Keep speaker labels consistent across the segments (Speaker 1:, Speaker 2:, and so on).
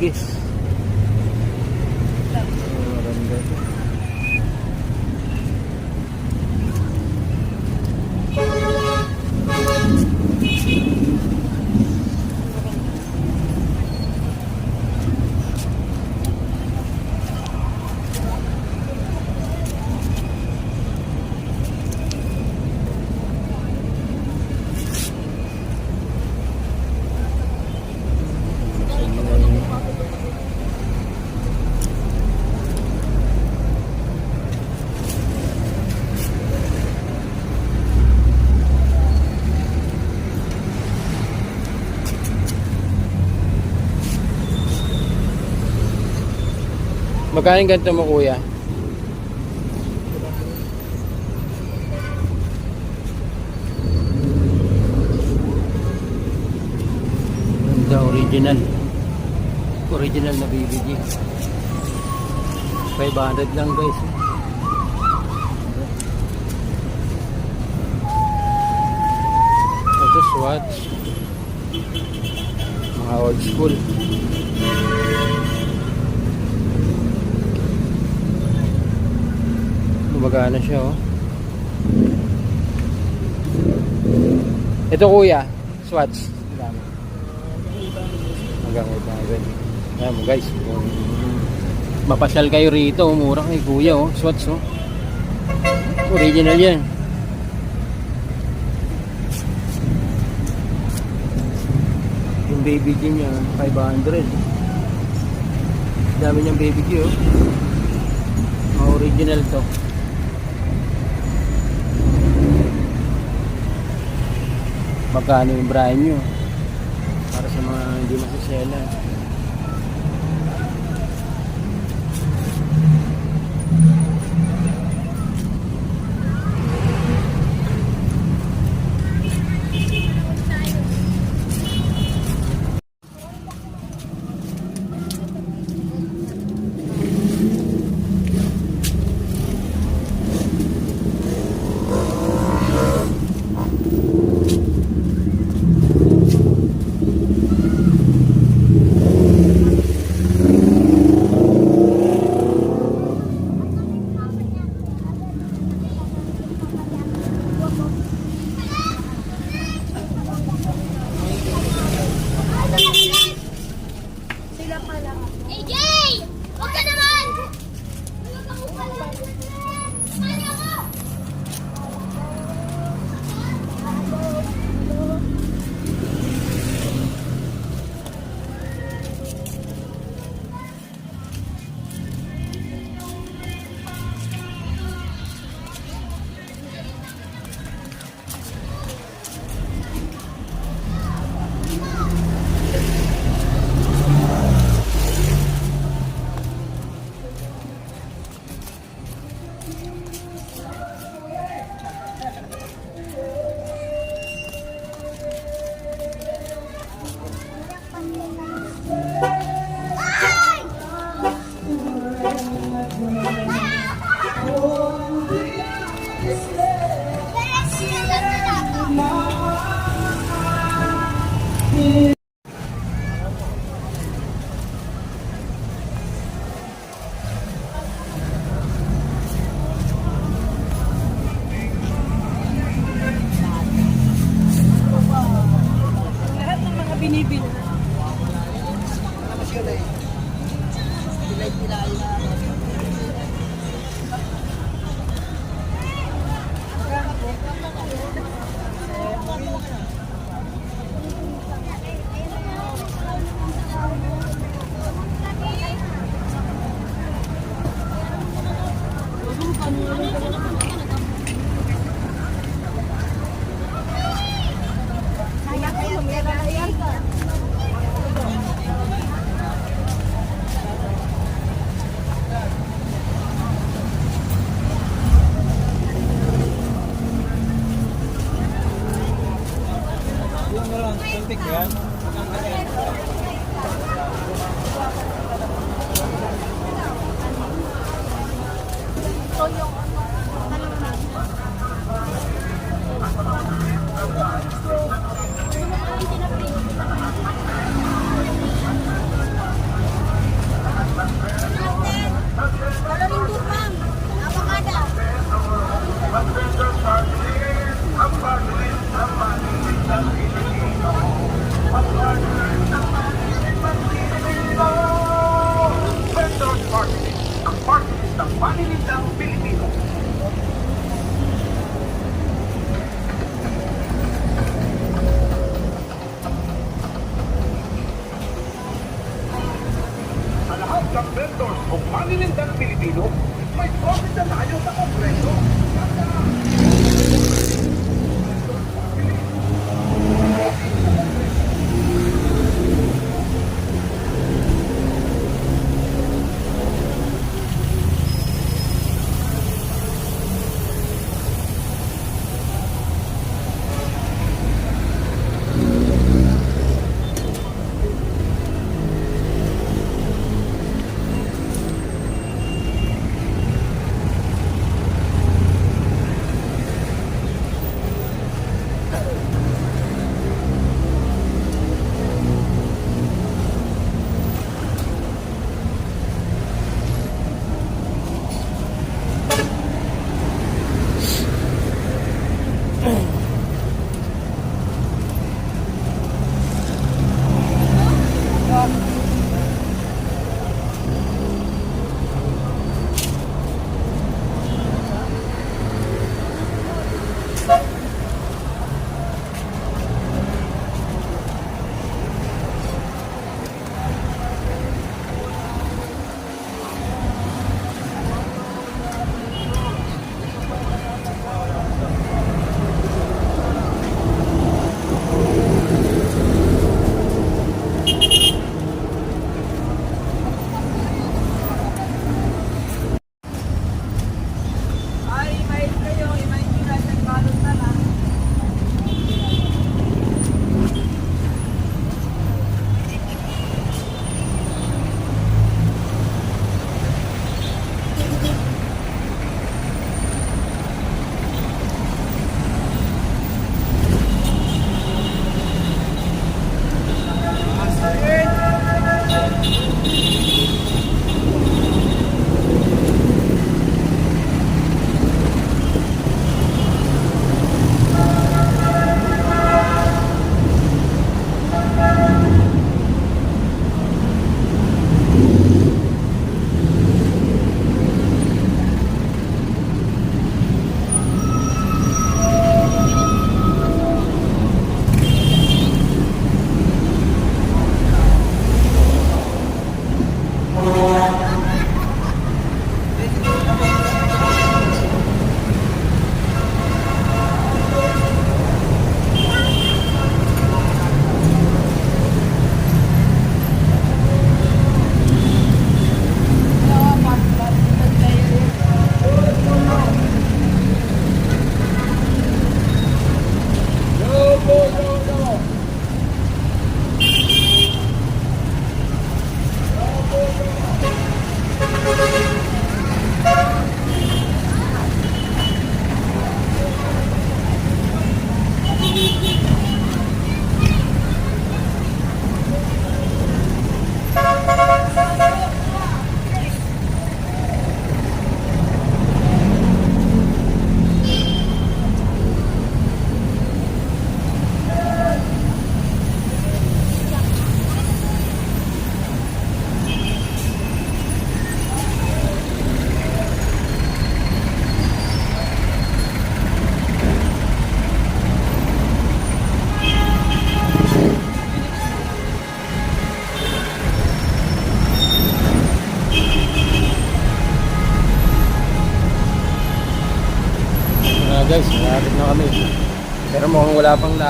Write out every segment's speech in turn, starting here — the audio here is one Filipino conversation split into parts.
Speaker 1: es Magkano ganito mo kuya? Ganda original. Original na BBG. 500 lang guys. Ito Swatch. Mga old school. Gumagana siya oh. Ito kuya, Swatch. Hanggang 800. Ayan mo guys, kung mapasyal kayo rito, mura kay kuya oh, Swatch oh. Original yan. Yung baby G niya, 500. Dami niyang baby G oh. Original to. Magkano yung brand nyo? Para sa mga hindi masasela.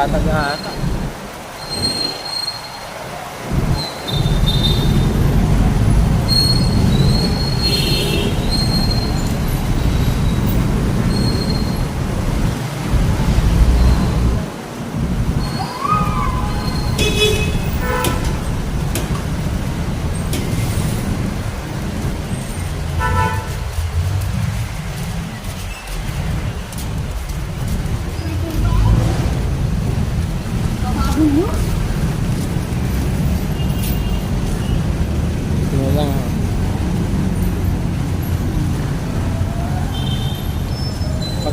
Speaker 1: Tatlo.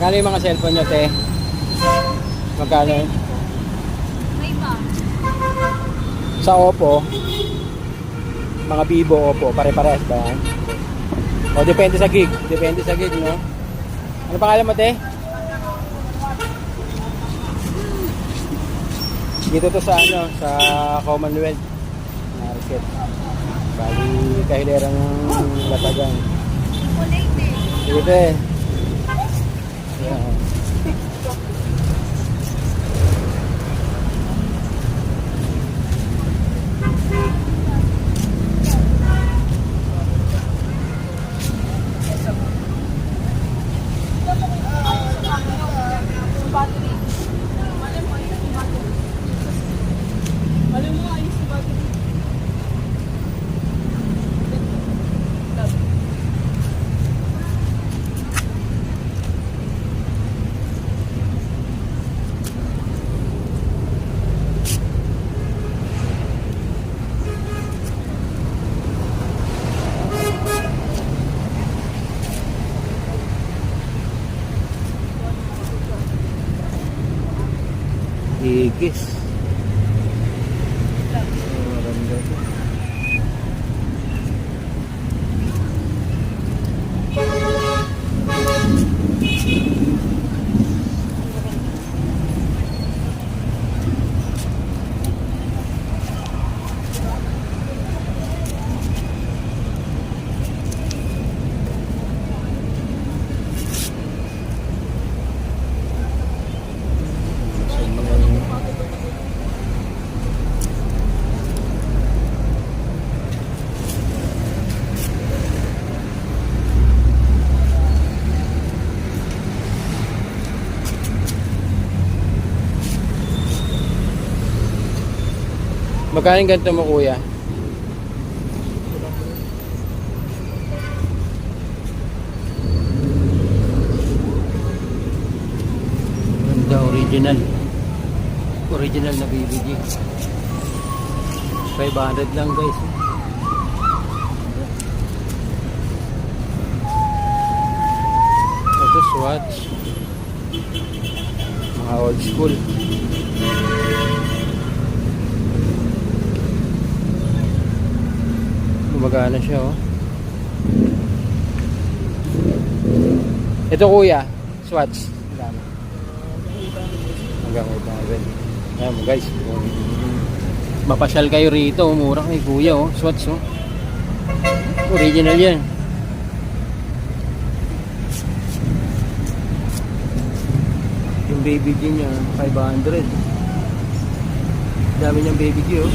Speaker 1: Magkano yung mga cellphone nyo, te? Magkano?
Speaker 2: May ba?
Speaker 1: Sa Oppo, mga Vivo Oppo, pare-parehas ba yan? O, depende sa gig. Depende sa gig, no? Ano pangalan mo, te? Dito to sa ano, sa Commonwealth Market. Bali, kahilera ng latagan.
Speaker 2: Chocolate eh.
Speaker 1: Dito eh. Magkano yung ganito mo, kuya? Ganda, original. Original na BBG. 500 lang guys. Ito Swatch. Mga old school. Gumagana siya oh. Ito kuya, Swatch. Hanggang 800. Ayan mo guys, kung mapasyal kayo rito, mura kay kuya oh, Swatch oh. Original yan. Yung baby G niya, 500. Dami niyang baby G oh.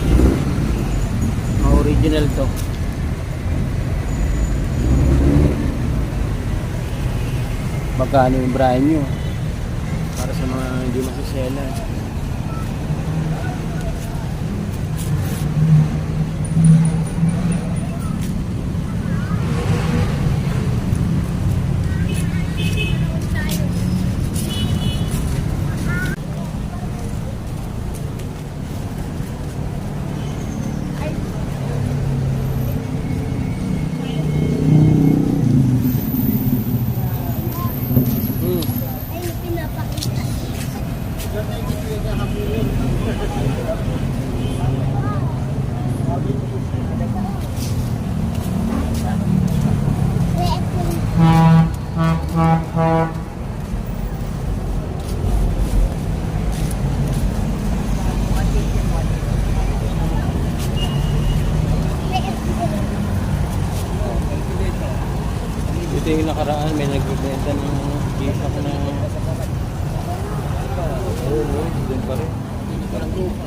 Speaker 1: Original to. Magkano yung brand nyo? Para sa mga hindi masasela. Hmm.
Speaker 2: Ay, pinapakita.
Speaker 1: Ito yung nakaraan, may nagbibenta ng G-Shock na... Oo, oh, doon pa rin. Parang lupa.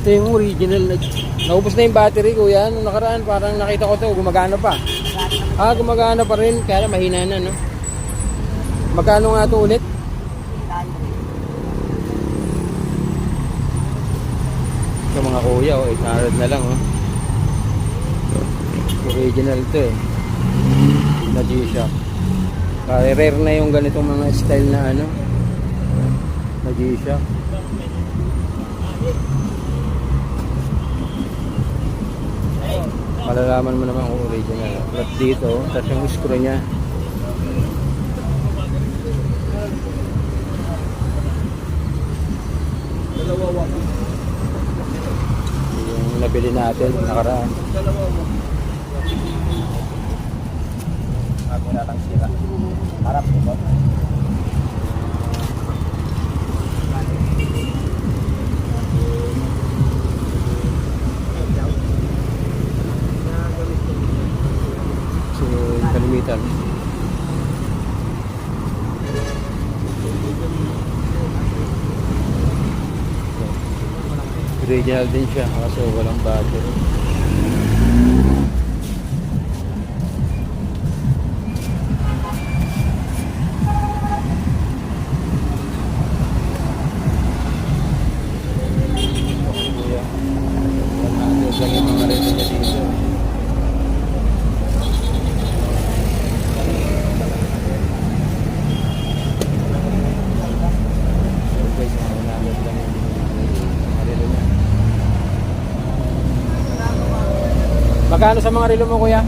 Speaker 1: Ito yung original na... Naubos na yung battery kuya. Nung nakaraan parang nakita ko to gumagana pa. Ah, gumagana pa rin. Kaya mahina na, no? Magkano nga to ulit? Ito mga kuya, oh, 800 na lang, oh. Original to eh. Na G-Shock. Kaya rare na yung ganitong mga style na ano. Na G-Shock. Malalaman mo naman kung original. At dito, tapos yung screw niya. Yung nabili natin nakaraan.
Speaker 3: Ako na lang sira. Harap ko ba?
Speaker 1: So, kalimitan. Original din siya kaso walang battery. Kuya, 100 lang yung mga relo niya dito. So guys, mga 100 lang yung mga relo niya. Magkano sa mga relo mo kuya?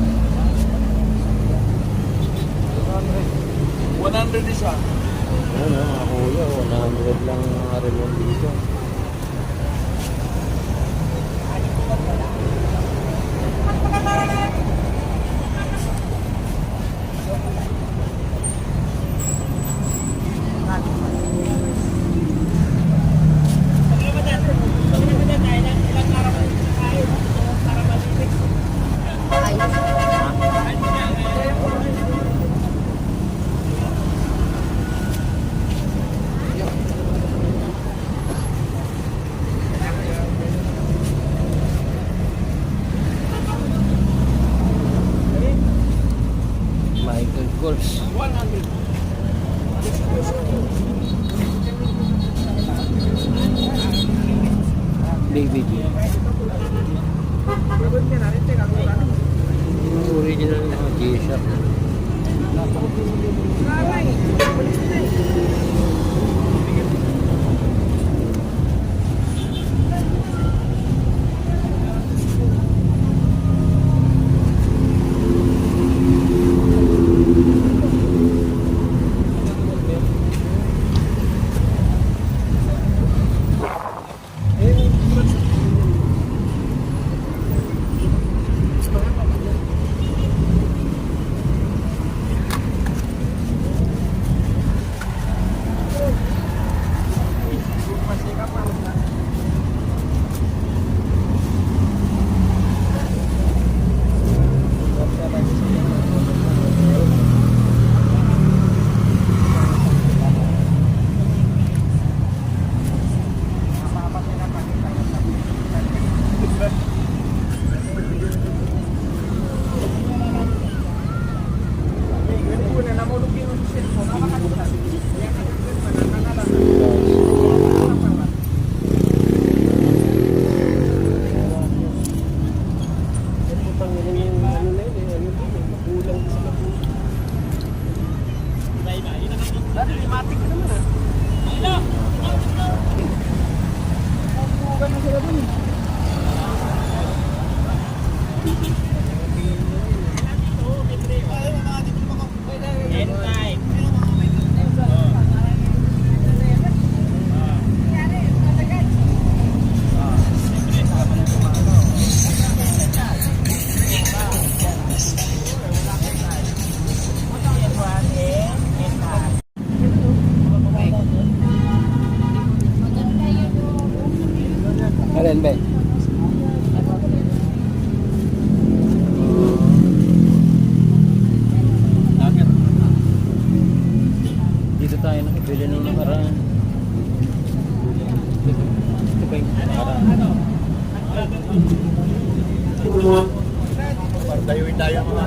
Speaker 3: Dayuin tayo ang mga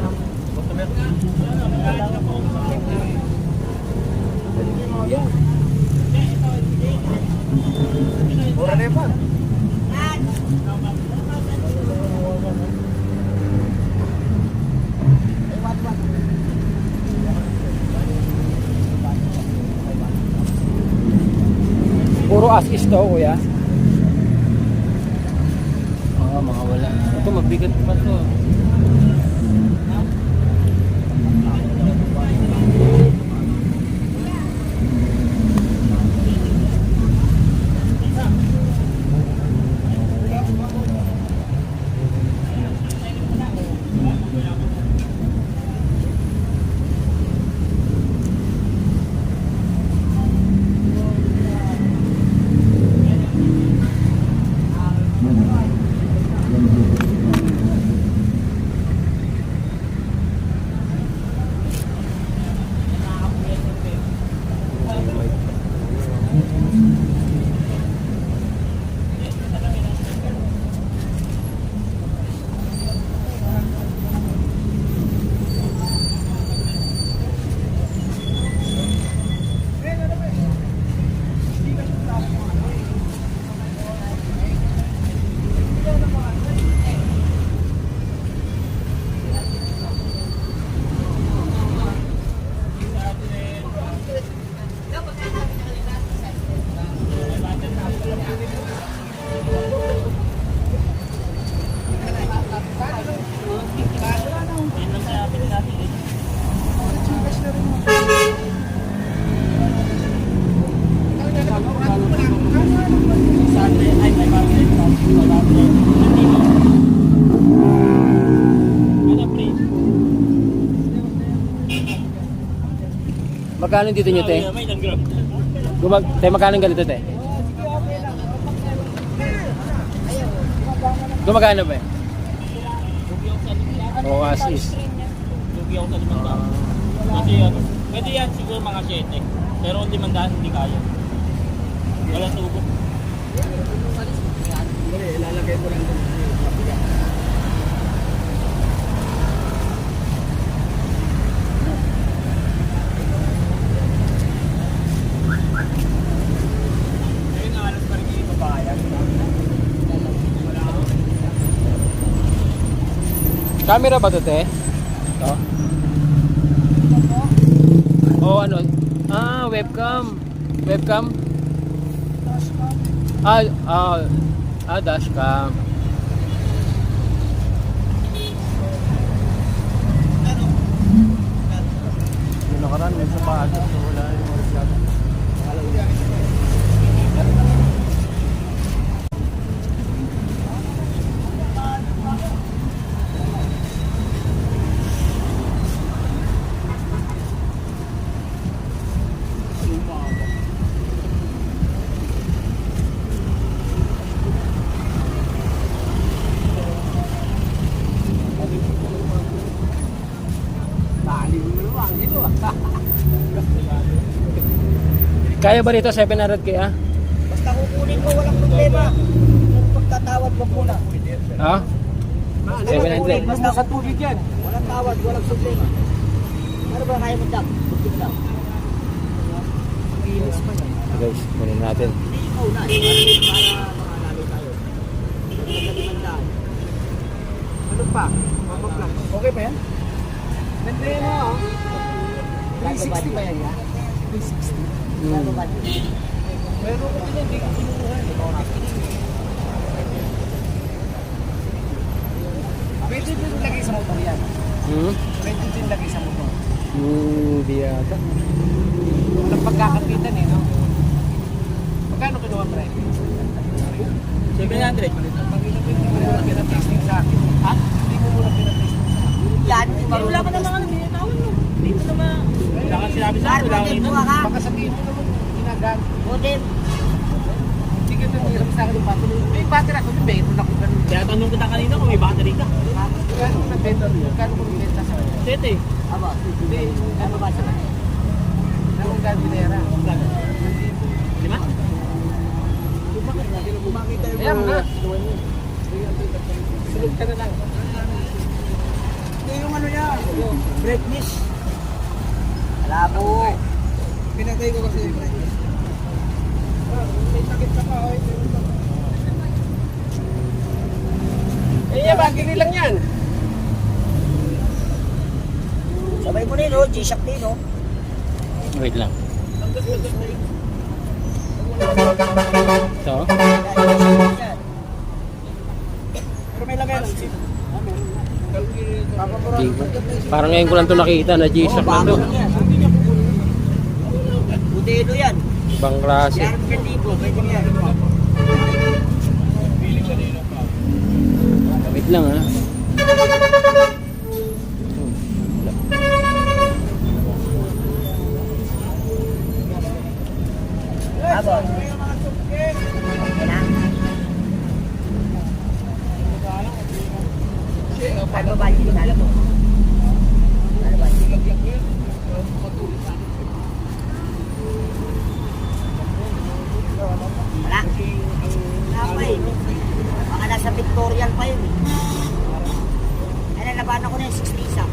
Speaker 3: customer. Mura na pa.
Speaker 1: Puro as is to, kuya. Oo, mga wala. Ito, mabigat pa to. Magkano dito nyo, te? Gumag te, magkano ganito, te? Gumagano ba? eh? Oo, as is.
Speaker 4: Lugi ako sa. Kasi ano, pwede yan siguro mga 7. Pero kung limandaan, hindi kaya. Wala tubo.
Speaker 1: Camera ba to, te? Ito? Oo, ano? Ah, webcam. Webcam? Ah, ah, ah, dashcam. Yung nakaraan, may sa paagos, so wala yung Kaya ba rito 700 kaya?
Speaker 3: Basta kukunin ko, walang problema. Kung pagtatawad mo po na.
Speaker 1: Ha? 700.
Speaker 3: Basta sa tubig yan. Walang tawad, walang problema. Ano ba kaya mo dam? Mo. Pinis pa yan.
Speaker 1: Guys, kunin natin.
Speaker 3: Hindi ikaw na. Para para mga lalo tayo. Pagkakalimandaan. Ano pa? Mapaplan. Okay pa yan? Ganda yan ha. 360 ba yan ya? 360.
Speaker 1: Hmm.
Speaker 3: Pero kung hindi ko kinuha. Pwede din lagay sa motor yan.
Speaker 1: Hmm?
Speaker 3: Pwede din lagay sa motor.
Speaker 1: Hmm, di yata.
Speaker 3: Walang pagkakapitan eh, no? Magkano kinuha pre?
Speaker 4: 700.
Speaker 3: Panginoon, hindi mo muna pinatasting sa akin. Ha? Hindi mo muna pinatasting sa akin.
Speaker 5: Yan? Wala ka naman ano, binitawan mo. Dito naman.
Speaker 4: Wala kang sinabi sa akin, wala kang
Speaker 5: ka.
Speaker 3: Baka sabihin mo naman, ginagan. Hindi ka nangyirap sa akin yung battery. May battery ako, may meron ako ganun.
Speaker 4: Kaya tanong kita kanina kung may battery ka.
Speaker 3: Kano na benta Kano mo benta sa akin?
Speaker 4: Tete.
Speaker 5: Aba,
Speaker 3: Hindi, ano ba sa akin? Anong gabilera?
Speaker 4: Lima?
Speaker 3: Ayan na. Sunod ka na lang. Hindi yung ano yan, yung brightness.
Speaker 5: Malabo.
Speaker 3: Pinatay ko kasi yung brightness. May takip ka pa, oy. Kaya bagay lang yan.
Speaker 5: Sabay mo rin, oh. G-Shock din, oh.
Speaker 1: Wait lang. Ito.
Speaker 3: Pero may lagay lang.
Speaker 1: Ko. Parang ngayon ko lang ito nakita na G-Shock na
Speaker 5: bago
Speaker 1: to.
Speaker 5: lang yan. Budelo yan.
Speaker 1: Ibang klase.
Speaker 5: Yan, libo. Pwede yan.
Speaker 1: Wait lang ha.
Speaker 5: Abo. Yan na. Ano ba yung dinala mo? Wala. Wala pa eh. Baka nasa Victorial pa yun eh. Ay, nalabanan ko na yung 60 isa.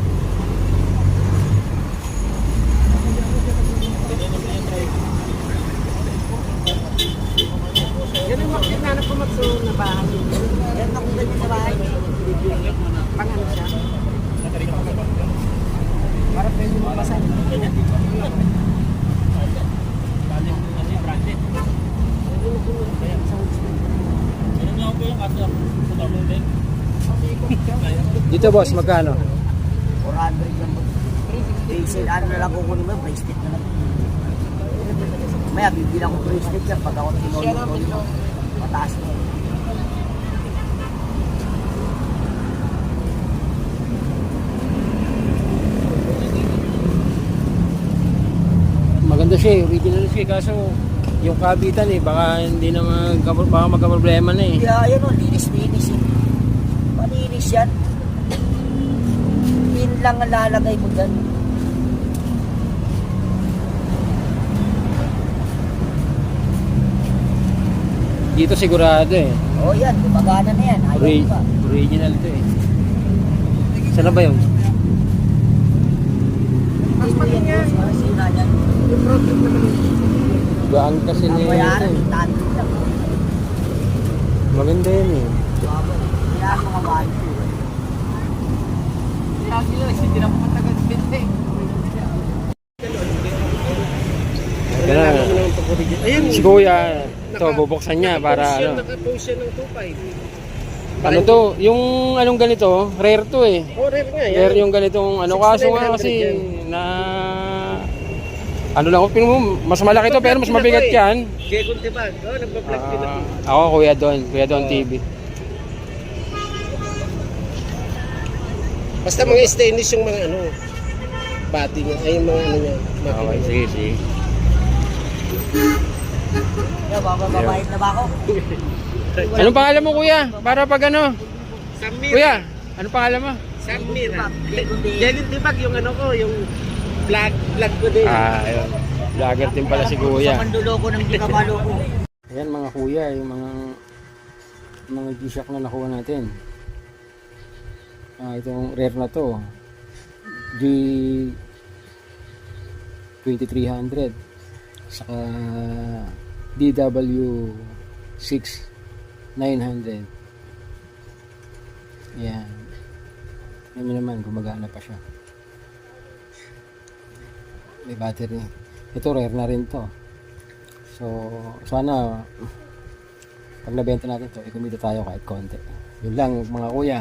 Speaker 3: Yan ang makkinanap ko magso na bahay.
Speaker 5: Yan ako ganyan sa bahay.
Speaker 3: Pangano siya. Para pwede mo basan.
Speaker 4: Kasi branded. Ganun nga po yung kaso. Puto mo din.
Speaker 1: Dito boss, magkano?
Speaker 5: 400 lang po. Basic, ano na lang kukunin mo, bracelet na lang. Maya, bibilang ko bracelet yan pag ako tinulog ko. Mataas na.
Speaker 1: Maganda siya eh, original siya eh. Kaso yung kabitan eh, baka hindi na mag, baka magka-problema na eh.
Speaker 5: Kaya ayun o, linis-linis eh. Malinis yan. Lang ang lalagay mo dyan.
Speaker 1: Dito sigurado eh.
Speaker 5: Oh, yan, gumagana na yan. Ayaw
Speaker 1: Ori-
Speaker 5: pa.
Speaker 1: original to eh. Saan na ba yun?
Speaker 5: Dito yan, boss. Parang sira yan.
Speaker 1: Gaan kasi ni
Speaker 5: bayaran,
Speaker 1: ito eh.
Speaker 5: tanto lang.
Speaker 1: Maganda yun eh.
Speaker 5: Kaya ang mga
Speaker 3: Kaya sila, hindi na matagal binte.
Speaker 1: Ganun.
Speaker 3: Ayun,
Speaker 1: Si Kuya, ito bubuksan niya para ano.
Speaker 3: Nakapost siya ng 2.5.
Speaker 1: Ano to, yung anong ganito, rare to eh.
Speaker 3: Oh, rare nga. yan.
Speaker 1: Rare yung ganitong ano kaso nga
Speaker 3: 6900
Speaker 1: kasi na ano lang ko mo, mas malaki to pero mas mabigat yan.
Speaker 3: Jekon Tibag. Oh, nagbablog din ako.
Speaker 1: Ah, ako Kuya Don, Kuya Don TV.
Speaker 3: Basta mga stainless yung mga ano, body niya, ay yung mga ano niya. makina
Speaker 1: Okay,
Speaker 3: niya.
Speaker 1: sige, sige.
Speaker 5: Kaya bababayad na ba ako?
Speaker 1: Anong pangalan mo Kuya? Para pag ano?
Speaker 3: Samir.
Speaker 1: Kuya, anong pangalan mo?
Speaker 3: Samir. ah.
Speaker 5: Din.
Speaker 3: Jekon Tibag yung ano ko, yung vlog, vlog ko din.
Speaker 1: Ah, ayun. Vlogger din pala si
Speaker 5: Sa
Speaker 1: Kuya.
Speaker 5: manduloko ng di kamalo ko.
Speaker 1: Ayan mga kuya, yung mga mga G-Shock na nakuha natin. Ah, itong rare na to. G 2300 saka DW 6900 Ayan. Yan nyo naman, gumagana pa siya. May battery. Ito rare na rin to. So, sana pag nabenta natin to, ikumita tayo kahit konti. Yun lang mga kuya.